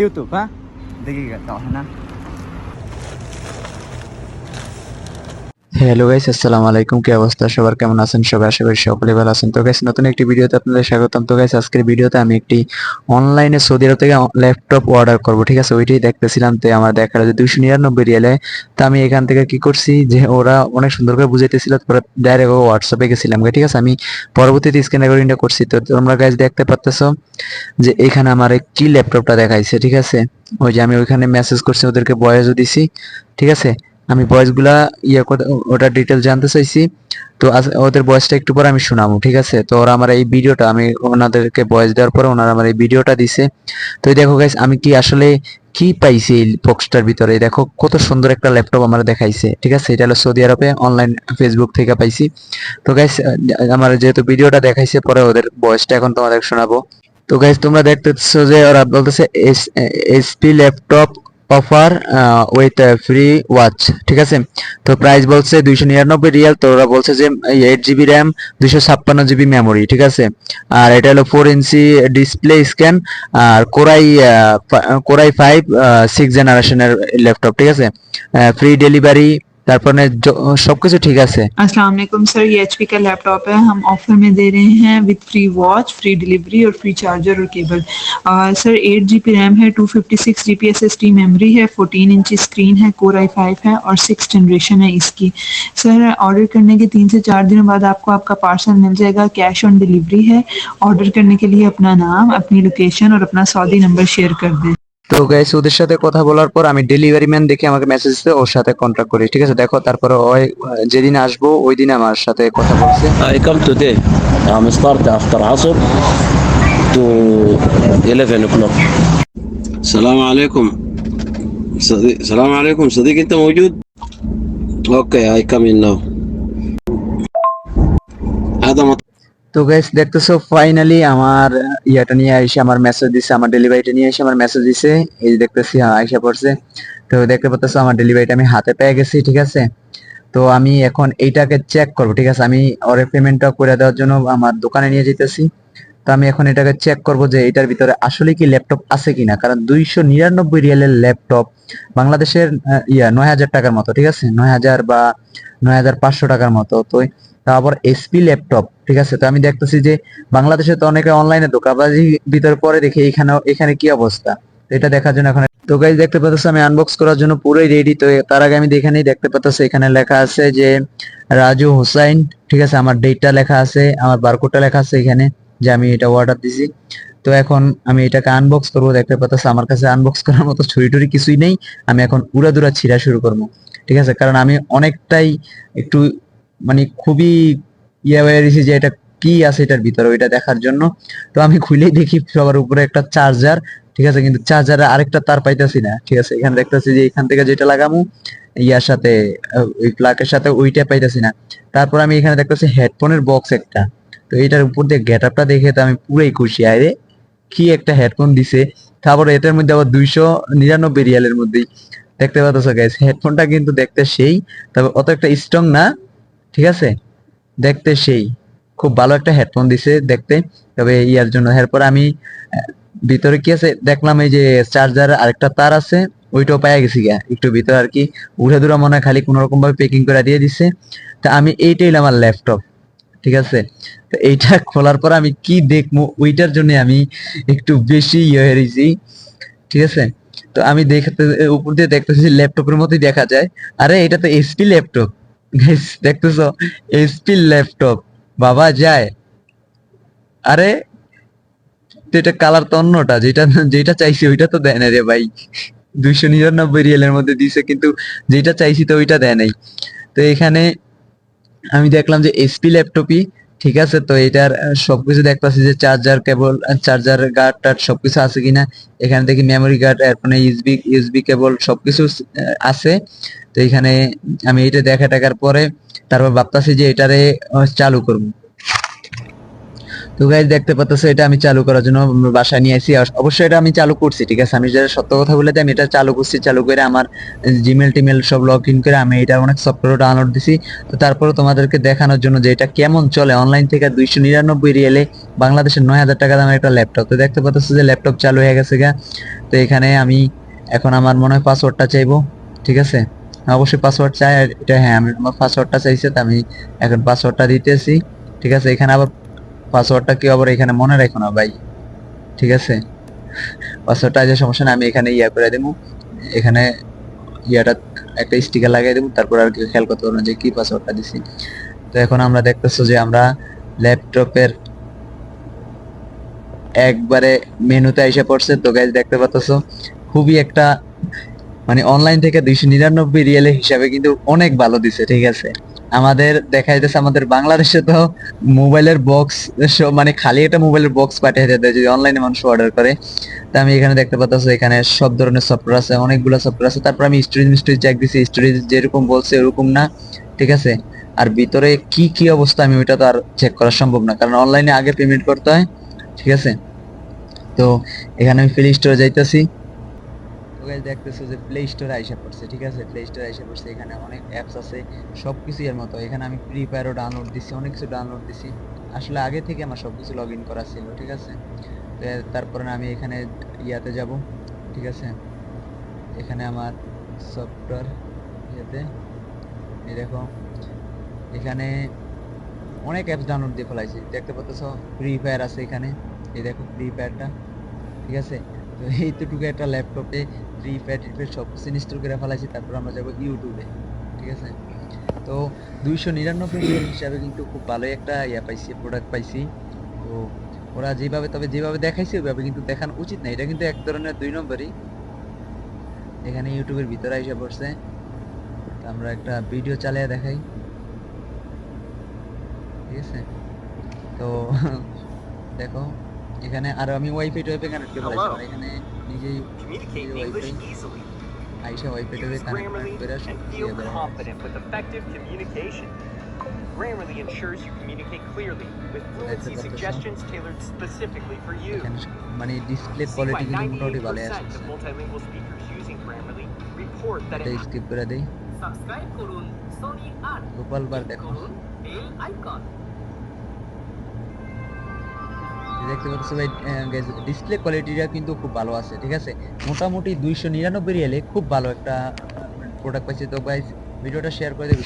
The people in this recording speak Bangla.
ইউটিউব হ্যাঁ? দেখি না? হ্যালো গাইস আসসালামু আলাইকুম। কি অবস্থা? সবার কেমন আছেন? সবাই আশা করি সকলে ভালো আছেন। তো গাইস নতুন একটি ভিডিওতে আপনাদের স্বাগতম। তো গাইস আজকের ভিডিওতে আমি একটি অনলাইনে সৌদি আরব থেকে ল্যাপটপ অর্ডার করব, ঠিক আছে? ওইটাই দেখতেছিলাম। তো আমার দেখা যে দুইশো নিরানব্বই রিয়ালে। তো আমি এখান থেকে কি করছি? যে ওরা অনেক সুন্দর করে বুঝাইতেছিল, তারপরে ডাইরেক্ট ও হোয়াটসঅ্যাপে গেছিলাম। ঠিক আছে? আমি পরবর্তীতে স্ক্যান রেকর্ডিংটা করছি। তো তোমরা গাইস দেখতে পারতেছো যে এখানে আমার কি ল্যাপটপটা দেখাইছে, ঠিক আছে? ওই যে আমি ওইখানে মেসেজ করছি, ওদেরকে বয়েসও দিছি, ঠিক আছে? আমি ভয়েসগুলা ইয়ে করে ওটার ডিটেলস জানতে চাইছি। তো ওদের ভয়েসটা একটু পরে আমি শোনাবো, ঠিক আছে? তো ওরা আমার এই ভিডিওটা, আমি ওনাদেরকে ভয়েস দেওয়ার পরে ওনারা আমার এই ভিডিওটা দিছে। তো দেখো গাইস আমি কি আসলে কি পাইছি এই বক্সটার ভিতরে? দেখো কত সুন্দর একটা ল্যাপটপ আমার দেখাইছে, ঠিক আছে? এটা হলো সৌদি আরবে অনলাইন ফেসবুক থেকে পাইছি। তো গাইস আমার যেহেতু ভিডিওটা দেখাইছে, পরে ওদের ভয়েসটা এখন তোমাদের শোনাবো। তো গাইস তোমরা দেখতেছো যে ওরা বলতেছে SP laptop offer with free watch ঠিক আছে? তো প্রাইস বলছে দুইশো নিরানব্বই রিয়াল, তো ওরা বলছে যে এইট জিবি র্যাম দুইশো ছাপ্পান্ন জিবি মেমোরি ঠিক আছে? আর এটা হলো four inch display scan R core i core i five six জেনারেশনের ল্যাপটপ ঠিক আছে? ফ্রি ডেলিভারি सब कुछ ठीक है अस्सलाम सर ये एच पी का लैपटॉप है हम ऑफ़र में दे रहे हैं with free watch free delivery और फ्री चार्जर और केबल आ, sir eight G B RAM है two fifty six G B S S D memory है फोर्टीन इंच स्क्रीन है कोर आई फाइव है और सिक्स जनरेशन है इसकी। सर ऑर्डर करने के तीन से चार दिनों बाद आपको आपका पार्सल मिल जाएगा कैश ऑन डिलीवरी है। ऑर्डर करने के लिए अपना नाम अपनी लोकेशन और अपना सऊदी नंबर शेयर कर दें। তো গাইস ওদের সাথে কথা বলার পর আমি ডেলিভারি ম্যান দেখে আমাকে মেসেজ দিতে ওর সাথে কন্ট্যাক্ট করি ঠিক আছে দেখো তারপরে ওই যেদিন আসবো ওই দিন আমার সাথে কথা বলছে I come today. I'm start after Asr to 11 o'clock. السلام عليكم صديق السلام عليكم صديق انت موجود؟ اوكي I come in now. هذا مط... তো গাইস দেখতেছো ফাইনালি আমার ইয়াটা নিয়ে আইসে আমার মেসেজ দিছে আমার ডেলিভারিটা নিয়ে এসে আমার মেসেজ দিছে। এই দেখতেছি হ্যাঁ, আইসা পড়ছে। তো দেখতে পাচ্ছ আমার ডেলিভারিটা আমি হাতে পেয়ে গেছি ঠিক আছে? তো আমি এখন এইটাকে চেক করব ঠিক আছে? আমি ওরে পেমেন্টটা করে দেওয়ার জন্য আমার দোকানে নিয়ে যেতেছি তো আমি এখন এটাকে চেক করব যে এটার ভিতরে আসলে কি ল্যাপটপ আছে কিনা। কারণ দুইশো নিরানব্বই রিয়ালের ল্যাপটপ বাংলাদেশের ইয়া, নয় হাজার টাকার মতো, ঠিক আছে? নয় হাজার বা নয় হাজার পাঁচশো টাকার মতো। তো তারপর এসপি ল্যাপটপ ঠিক আছে? তো আমি দেখতেছি যে বাংলাদেশে তো অনেকে অনলাইনে দোকানবাজি ভিতরে পরে দেখি এখানে এখানে কি অবস্থা? এটা দেখার জন্য এখন তো গাইজ দেখতে পাচ্ছ আমি আনবক্স করার জন্য পুরোই রেডি তো তার আগে আমি এখানেই দেখতে পাচ্ছ এখানে লেখা আছে যে রাজু হোসাইন, ঠিক আছে? আমার ডেটটা লেখা আছে, আমার বারকোডটা লেখা আছে এখানে। যে আমি এটা অর্ডার দিছি। তো এখন আমি এটাকে আনবক্স করব, দেখতে পাচ্ছ আমার কাছে আনবক্স করার মতো ছুরি টুরি কিছুই নেই। আমি এখন উড়াদুরা ছিঁড়া শুরু করব, ঠিক আছে? কারণ আমি অনেকটাই একটু মানে খুবই ইয়ে হয়ে গেছি যে এটা কি আছে এটার ভিতরে, ওইটা দেখার জন্য। তো আমি খুলেই দেখি সবার উপরে একটা চার্জার ঠিক আছে? কিন্তু চার্জারে আরেকটা তার পাইতাছি না, ঠিক আছে? এখানে দেখতেছি যে এখান থেকে যেটা লাগামু, ইয়ার সাথে ওই প্লাকের সাথে ওইটা পাইতাছি না। তারপর আমি এখানে দেখতেছি হেডফোনের বক্স একটা তো এটার উপর দিয়ে গেট আপটা দেখে তো আমি পুরোই খুশি। আরে, কি একটা হেডফোন দিছে। তারপরে এটার মধ্যে আবার দুইশো নিরানব্বই রিয়ালের মধ্যেই। দেখতে পাচ্ছ গাইস হেডফোনটা কিন্তু দেখতে সেই, তবে অত একটা স্ট্রং না, ঠিক আছে? দেখতে সেই। খুব ভালো একটা হেডফোন দিছে দেখতে, তবে ইয়ার জন্য। এরপর আমি ভিতরে কি আছে? দেখলাম এই যে চার্জার আরেকটা তার আছে, ওইটাও পাইয়া গেছি গা। একটু ভিতরে আর কি। উড়ে দূরা মনে হয় খালি কোনো রকম ভাবে প্যাকিং করে দিয়ে দিছে। তা আমি এইটাই আমার ল্যাপটপ ঠিক আছে? তো এইটা খোলার পর আমি কি দেখব? ওইটার জন্য আমি একটু বেশি ইয়ে ঠিক আছে? তো আমি দেখতে, উপর দিয়ে দেখতেছি ল্যাপটপের মতোই দেখা যায়। আরে, এটা তো এসপি ল্যাপটপ। দেখতেছো? SP laptop. বাবা, যায়। আরে, তো এটা কালার তো অন্যটা। যেটা যেটা চাইছি ওইটা তো দেয় না রে ভাই। দুইশো নিরানব্বই রিয়েলের মধ্যে দিছে, কিন্তু যেটা চাইছি তো ওইটা দেয় নাই। তো এখানে আমি দেখলাম যে এসপি ল্যাপটপই ঠিক আছে, তো এটার সবকিছু দেখতে পাচ্ছি যে চার্জার কেবল চার্জার গার্ড টার্ড সবকিছু আছে কিনা। এখানে দেখি মেমোরি গার্ড এরপরে ইউএসবি ইউএসবি কেবল সবকিছু আছে। তো এখানে আমি এটা দেখা টাকার পরে তারপর ভাবতাছি যে এটারে চালু করব। তো গাইজ দেখতে পাচ্ছ এটা আমি চালু করার জন্য বাসায় নিয়ে আসি। অবশ্যই এটা আমি চালু করছি, ঠিক আছে? আমি যেটা সত্য কথা বলে আমি এটা চালু করছি, চালু করে আমার জিমেল টিমেল সব লগ ইন করে আমি এটা অনেক সফটওয়্যার ডাউনলোড দিছি। তো তারপরে তোমাদেরকে দেখানোর জন্য যে এটা কেমন চলে অনলাইন থেকে দুইশো নিরানব্বই রিয়েলে বাংলাদেশের নয় হাজার টাকা দামের একটা ল্যাপটপ তো দেখতে পাচ্ছ যে ল্যাপটপ চালু হয়ে গেছে গা। তো এখানে আমি এখন আমার মনে হয় পাসওয়ার্ডটা চাইব, ঠিক আছে? অবশ্যই পাসওয়ার্ড চাই এটা হ্যাঁ আমি পাসওয়ার্ডটা চাইছে, তো আমি এখন পাসওয়ার্ডটা দিতেছি, ঠিক আছে? এখানে আবার পাসওয়ার্ডটা কি আবার এখানে মনে রাখো না ভাই। ঠিক আছে? পাসওয়ার্ডটা যে সমস্যা না আমি এখানে ইয়া করে দেবো। এখানে ইয়াটা একটা স্টিকার লাগিয়ে দেবো, তারপর আর কি খেয়াল করতে পারব না যে কি পাসওয়ার্ডটা দিছি। তো এখন আমরা দেখতেছো যে আমরা ল্যাপটপের একবারে মেনুতে এসে পড়ছে। তো গাইজ দেখতে পাচ্ছো খুবই একটা মানে অনলাইন থেকে দুইশো নিরানব্বই রিয়েলের হিসাবে কিন্তু অনেক ভালো দিছে, ঠিক আছে? আমাদের দেখা যাচ্ছে আমাদের বাংলাদেশে তো মোবাইলের বক্স মানে খালি একটা মোবাইলের বক্স পাঠিয়ে দেয় যদি অনলাইনে মানুষ অর্ডার করে। তা আমি এখানে দেখতে পাচ্ছি এখানে সব ধরনের সফটওয়্যার আছে, অনেকগুলো সফটওয়্যার আছে। তারপর আমি স্টোরেজ মিস্টোরেজ চেক দিছি স্টোরেজ যেরকম বলছে এরকম না, ঠিক আছে? আর ভিতরে কি কি অবস্থা আমি ওইটা তো আর চেক করা সম্ভব না, কারণ অনলাইনে আগে পেমেন্ট করতে হয়, ঠিক আছে? তো এখানে আমি প্লে স্টোরে যাইতেছি। তো দেখতেছো যে প্লে স্টোরে আইসা পড়ছে, ঠিক আছে? প্লে স্টোরে আইসা পড়ছে, এখানে অনেক অ্যাপস আছে সব কিছুই এর মতো। এখানে আমি ফ্রি ফায়ারও ডাউনলোড দিছি, অনেক কিছু ডাউনলোড দিছি। আসলে আগে থেকে আমার সব কিছু লগ ইন করা ছিল, ঠিক আছে? তারপরে আমি এখানে ইয়াতে যাব, ঠিক আছে? এখানে আমার সফটওয়্যার ইয়েতে, এই দেখো, এখানে অনেক অ্যাপস ডাউনলোড দিয়ে ফেলাইছি। দেখতে পাচ্ছ ফ্রি ফায়ার আছে এখানে, এই দেখো ফ্রি ফায়ারটা ঠিক আছে? তো এইটুকু একটা ল্যাপটপে ফ্রি ট্রি সব কিছু ইনস্টল করে ফেলাইছি তারপর আমরা যাব ইউটিউবে ঠিক আছে? তো দুইশো নিরানব্বই হিসাবে কিন্তু খুব ভালোই একটা ইয়া পাইছি প্রোডাক্ট পাইছি। তো ওরা যেভাবে তবে যেভাবে দেখাইছে ওইভাবে কিন্তু দেখানো উচিত না। এটা কিন্তু এক ধরনের দুই নম্বরই। এখানে ইউটিউবের ভিতরে এসে পড়ছে। তো আমরা একটা ভিডিও চালিয়ে দেখাই। ঠিক আছে? তো দেখো এখানে আর আমি ওয়াইফাই টোয়াইফাই কানেক্ট করে এখানে নিজেই. আইসা ওয়াইফাই টোয়াইফাই Use কানেক্ট করে ইয়ে effective communication. Grammarly ensures you communicate clearly with fluency suggestions tailored specifically for you. মানে ডিসপ্লে কোয়ালিটি কিন্তু মোটামুটি ভালো 98% আসছে of multilingual speakers using Grammarly report that এটা it স্কিপ করে দেই সাবস্ক্রাইব করুন সোনি আর গোপাল বার দেখো বেল আইকন দেখতে পাচ্ছি ভাই ডিসপ্লে কোয়ালিটিটা কিন্তু খুব ভালো আছে, ঠিক আছে? মোটামুটি দুইশো নিরানব্বই রিয়েলে খুব ভালো একটা প্রোডাক্ট পাইছি। তো ভাই ভিডিওটা শেয়ার করে দেবে।